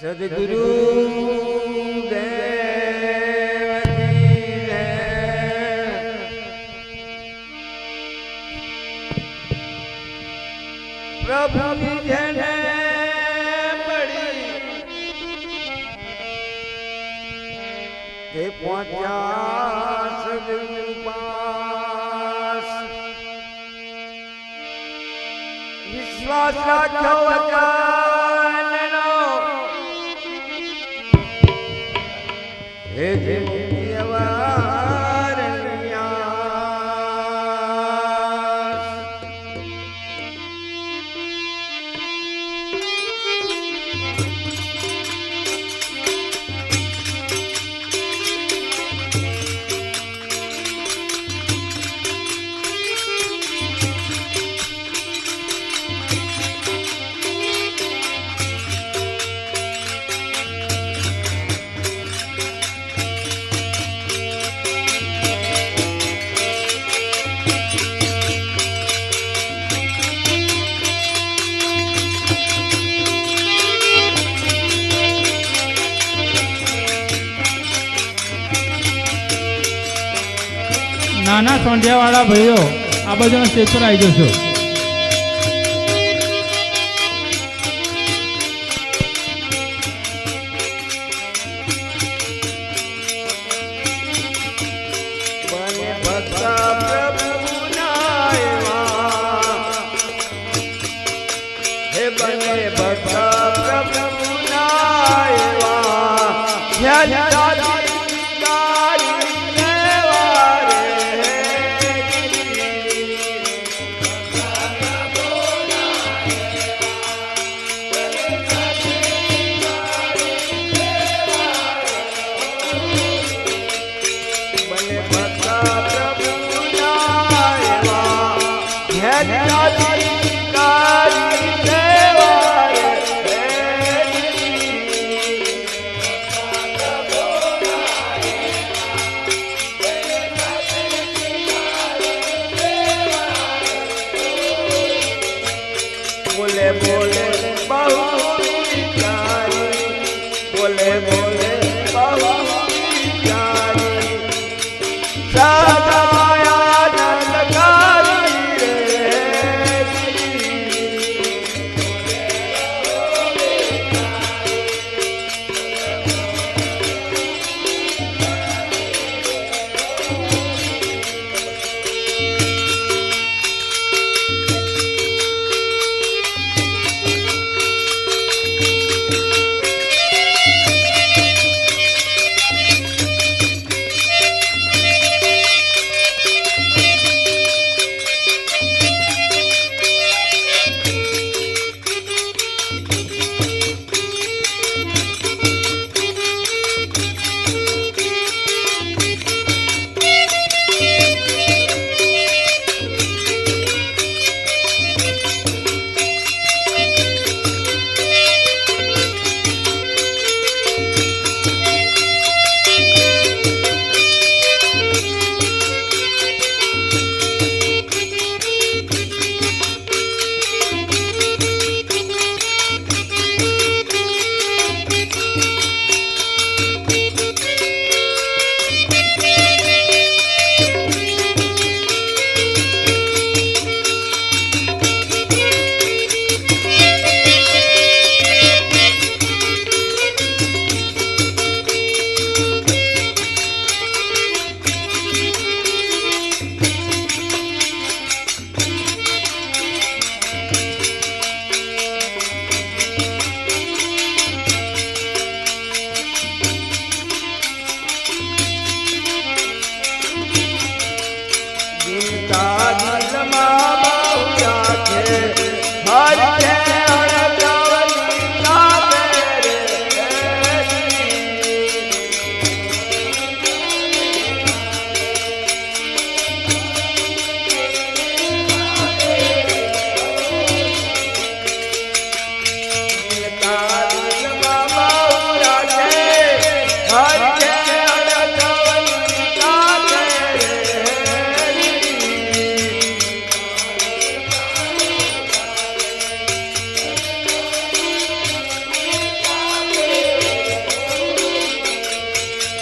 સદગુરુ. પ્રભુની જેને તે પહોંચ્યા સદગુરુ પાસ વિશ્વાસ રાખ્યો વચનનો નાના સોંઢિયાવાળા ભાઈઓ આ બાજુના સ્ટેજ પર આવી જશો. Daddy, daddy.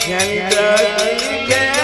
જેની દ્રષ્ટિ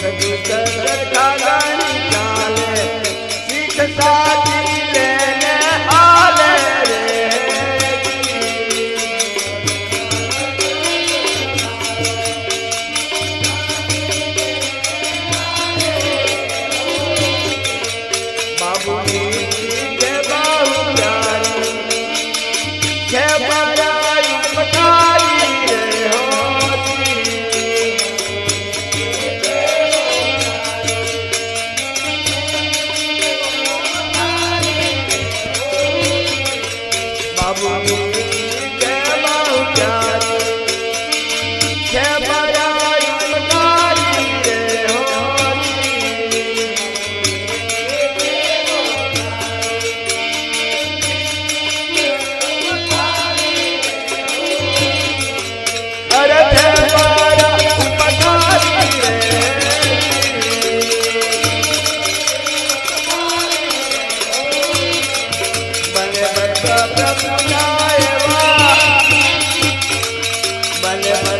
દુઃખ સરખાગણી ચાલે શીખ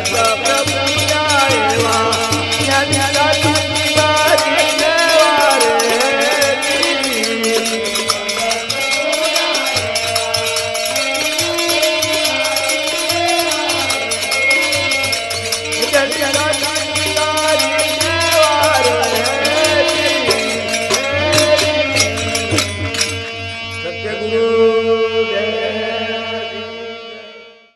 love.